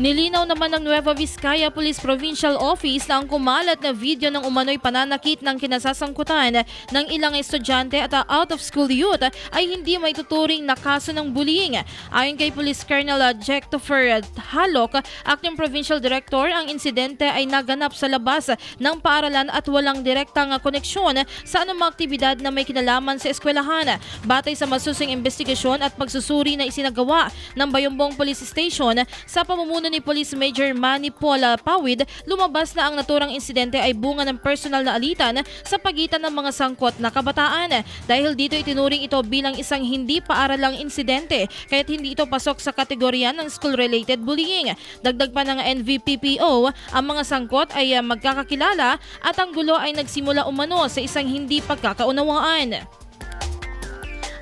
Nilinaw naman ng Nueva Vizcaya Police Provincial Office na ang kumalat na video ng umano'y pananakit ng kinasasangkutan ng ilang estudyante at out-of-school youth ay hindi may tuturing na kaso ng bullying. Ayon kay Police Colonel Jectopher Halok, Acting Provincial Director, ang insidente ay naganap sa labas ng paaralan at walang direktang koneksyon sa anumang aktibidad na may kinalaman sa eskwelahan. Batay sa masusing investigasyon at pagsusuri na isinagawa ng Bayumbong Police Station sa pamumuno ni Police Major Manny Paul Pawid, lumabas na ang naturang insidente ay bunga ng personal na alitan sa pagitan ng mga sangkot na kabataan. Dahil dito itinuring ito bilang isang hindi paaralang insidente kaya't hindi ito pasok sa kategorya ng school-related bullying. Dagdag pa ng NVPPO, ang mga sangkot ay ah, magkakakilala at ang gulo ay nagsimula umano sa isang hindi pagkakaunawaan.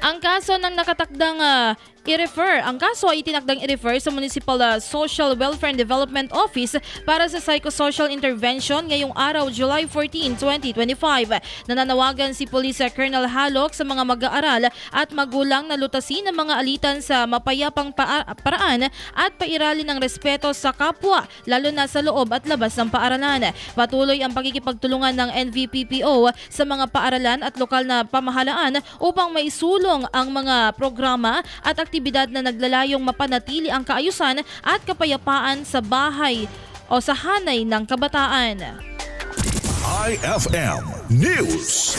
Ang kaso ng nakatakdang ah, i-refer, ang kaso ay itinakdang i-refer sa Municipal ah, Social Welfare and Development Office para sa psychosocial intervention ngayong araw, July 14, 2025. Nananawagan si Police Colonel Halok sa mga mag-aaral at magulang na lutasin ng mga alitan sa mapayapang pa- paraan at pairali ng respeto sa kapwa, lalo na sa loob at labas ng paaralan. Patuloy ang pagkikipagtulungan ng NVPPO sa mga paaralan at lokal na pamahalaan upang maisulong ang mga programa at aktibidad na naglalayong mapanatili ang kaayusan at kapayapaan sa bahay o sa hanay ng kabataan. IFM News.